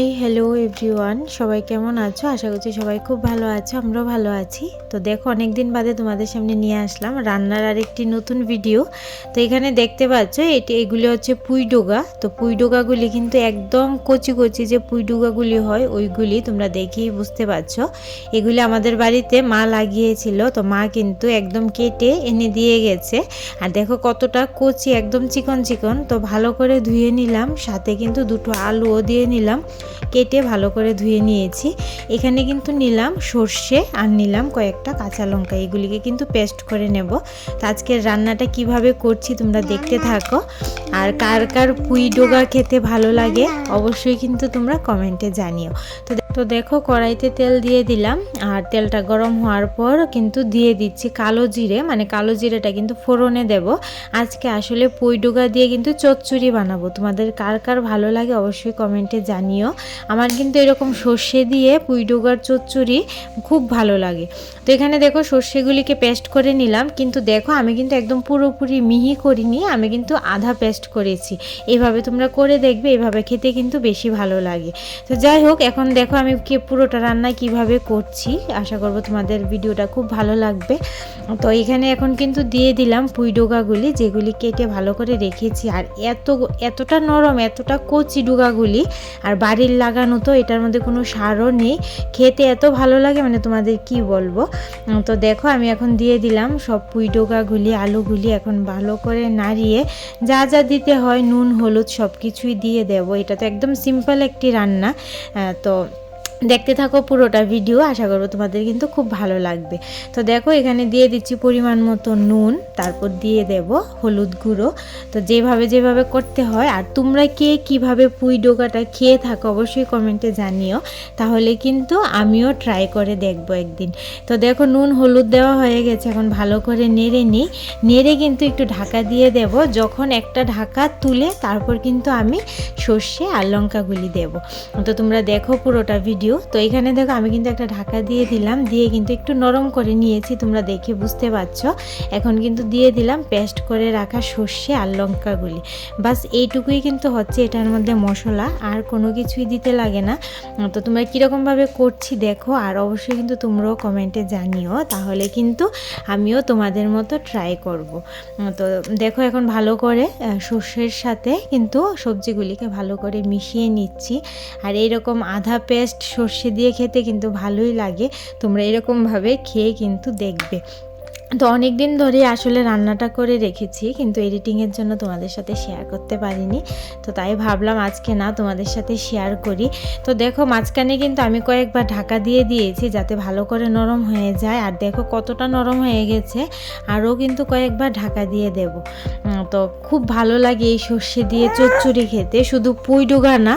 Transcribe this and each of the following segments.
Hi hello everyone সবাই কেমন আছো? আশা করছি সবাই খুব ভালো আছো, আমরাও ভালো আছি। তো দেখো অনেক দিন বাদে তোমাদের সামনে নিয়ে আসলাম রান্নার আর একটি নতুন ভিডিও তো এখানে দেখতে পাচ্ছ, এটি, এগুলি হচ্ছে পুঁই ডোগা। তো পুঁই ডোগাগুলি কিন্তু একদম কচি কচি যে পুঁই ডোগাগুলি হয়, ওইগুলি তোমরা দেখেই বুঝতে পারছ। এগুলি আমাদের বাড়িতে মা লাগিয়েছিল, তো মা কিন্তু একদম কেটে এনে দিয়ে গেছে। আর দেখো কতটা কচি, একদম চিকন চিকন। তো ভালো করে ধুয়ে নিলাম, সাথে কিন্তু দুটো আলুও দিয়ে নিলাম। কেটে ভালো করে ধুয়ে নিয়েছি। এখানে কিন্তু নিলাম সর্ষে আর নিলাম কয়েকটা কাঁচা লঙ্কা। এগুলিকে কিন্তু পেস্ট করে নেব। তো আজকের রান্নাটা কীভাবে করছি তোমরা দেখতে থাকো। আর কার কার পুঁই ডোগা খেতে ভালো লাগে অবশ্যই কিন্তু তোমরা কমেন্টে জানিও। তো তো দেখো কড়াইতে তেল দিয়ে দিলাম। আর তেলটা গরম হওয়ার পর কিন্তু দিয়ে দিচ্ছি কালো জিরে। মানে কালো জিরেটা কিন্তু ফোড়নে দেব। আজকে আসলে পুঁই ডোগা দিয়ে কিন্তু চচ্চড়ি বানাবো। তোমাদের কার কার ভালো লাগে অবশ্যই কমেন্টে জানিও। আমার কিন্তু এরকম সর্ষে দিয়ে পুঁই ডোগার চচ্চড়ি খুব ভালো লাগে। তো এখানে দেখো সর্ষেগুলিকে পেস্ট করে নিলাম, কিন্তু দেখো আমি কিন্তু একদম পুরোপুরি মিহি করিনি, আমি কিন্তু আধা পেস্ট করেছি। এইভাবে তোমরা করে দেখবে, এভাবে খেতে কিন্তু বেশি ভালো লাগে। তো যাই হোক, এখন দেখো আমি কি পুরোটা রান্না কীভাবে করছি, আশা করব তোমাদের ভিডিওটা খুব ভালো লাগবে। তো এখানে এখন কিন্তু দিয়ে দিলাম পুঁই ডোগাগুলি, যেগুলি কেটে ভালো করে রেখেছি। আর এত, এতটা নরম, এতটা কচি ডোগাগুলি, আর বাড়ির লাগানো, তো এটার মধ্যে কোনো সারও নেই। খেতে এত ভালো লাগে মানে তোমাদের কি বলব? তো দেখো, আমি এখন দিয়ে দিলাম সব পুঁই ডোকাগুলি, আলুগুলি এখন ভালো করে নাড়িয়ে, যা যা দিতে হয়, নুন, হলুদ সব কিছুই দিয়ে দেব। এটা তো একদম সিম্পল একটি রান্না। তো দেখতে থাকো পুরোটা ভিডিও আশা করব তোমাদের কিন্তু খুব ভালো লাগবে। তো দেখো, এখানে দিয়ে দিচ্ছি পরিমাণ মতো নুন, তারপর দিয়ে দেব হলুদ গুঁড়ো। তো যেভাবে যেভাবে করতে হয়, আর তোমরা কে কীভাবে পুঁই ডোকাটা খেয়ে থাকো অবশ্যই কমেন্টে জানিও। তাহলে কিন্তু আমিও ট্রাই করে দেখব একদিন। তো দেখো, নুন, হলুদ দেওয়া হয়ে গেছে, এখন ভালো করে নেড়ে নিই। নেড়ে কিন্তু একটু ঢাকা দিয়ে দেব। যখন একটা ঢাকা তুলে, তারপর কিন্তু আমি সর্ষে আর লঙ্কাগুলি দেব। তো তোমরা দেখো পুরোটা ভিডিও তো এখানে দেখো আমি কিন্তু একটা ঢাকা দিয়ে দিলাম, দিয়ে কিন্তু একটু নরম করে নিয়েছি, তোমরা দেখে বুঝতে পারছ। এখন কিন্তু দিয়ে দিলাম পেস্ট করে রাখা সর্ষে আর লঙ্কাগুলি। বাস এইটুকুই কিন্তু হচ্ছে এটার মধ্যে মশলা, আর কোনো কিছুই দিতে লাগে না। তো তোমরা কীরকমভাবে করছি দেখো, আর অবশ্যই কিন্তু তোমরাও কমেন্টে জানিও, তাহলে কিন্তু আমিও তোমাদের মতো ট্রাই করব। তো দেখো এখন ভালো করে সর্ষের সাথে কিন্তু সবজিগুলিকে ভালো করে মিশিয়ে নিচ্ছি। আর এইরকম আধা পেস্ট সর্ষে দিয়ে খেতে কিন্তু ভালোই লাগে। তোমরা এরকমভাবে খেয়ে কিন্তু দেখবে। তো অনেক দিন ধরে আসলে রান্নাটা করে রেখেছি, কিন্তু এডিটিংয়ের জন্য তোমাদের সাথে শেয়ার করতে পারিনি। তো তাই ভাবলাম আজকে না তোমাদের সাথে শেয়ার করি। তো দেখো মাঝখানে কিন্তু আমি কয়েকবার ঢাকা দিয়ে দিয়েছি যাতে ভালো করে নরম হয়ে যায়। আর দেখো কতটা নরম হয়ে গেছে, আরও কিন্তু কয়েকবার ঢাকা দিয়ে দেব। তো খুব ভালো লাগে এই সর্ষে দিয়ে চচ্চড়ি খেতে। শুধু পুঁই ডোগা না,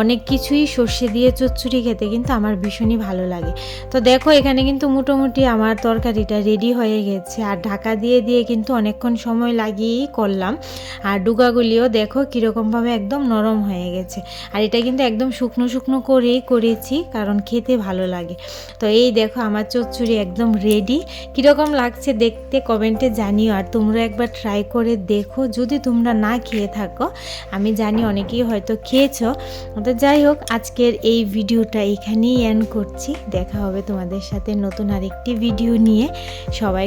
অনেক কিছুই সর্ষে দিয়ে চচ্চড়ি খেতে কিন্তু আমার ভীষণই ভালো লাগে। তো দেখো এখানে কিন্তু মোটামুটি আমার তরকারিটা রেডি হয়ে গেছে। আর ঢাকা দিয়ে দিয়ে কিন্তু অনেকক্ষণ সময় লাগিয়েই করলাম। আর ডুগাগুলিও দেখো কীরকমভাবে একদম নরম হয়ে গেছে। আর এটা কিন্তু একদম শুকনো শুকনো করেই করেছি, কারণ খেতে ভালো লাগে। তো এই দেখো আমার চচ্চড়ি একদম রেডি কীরকম লাগছে দেখতে কমেন্টে জানিও, আর তোমরা একবার ট্রাই করে দেখো। যদি তোমরা না খেয়ে থাকো, আমি জানি অনেকেই হয়তো খেয়েছো। তো যাই হোক, আজকের এই ভিডিওটা এখানেই এন্ড করছি। দেখা হবে তোমাদের সাথে নতুন আরেকটি ভিডিও নিয়ে। সবাই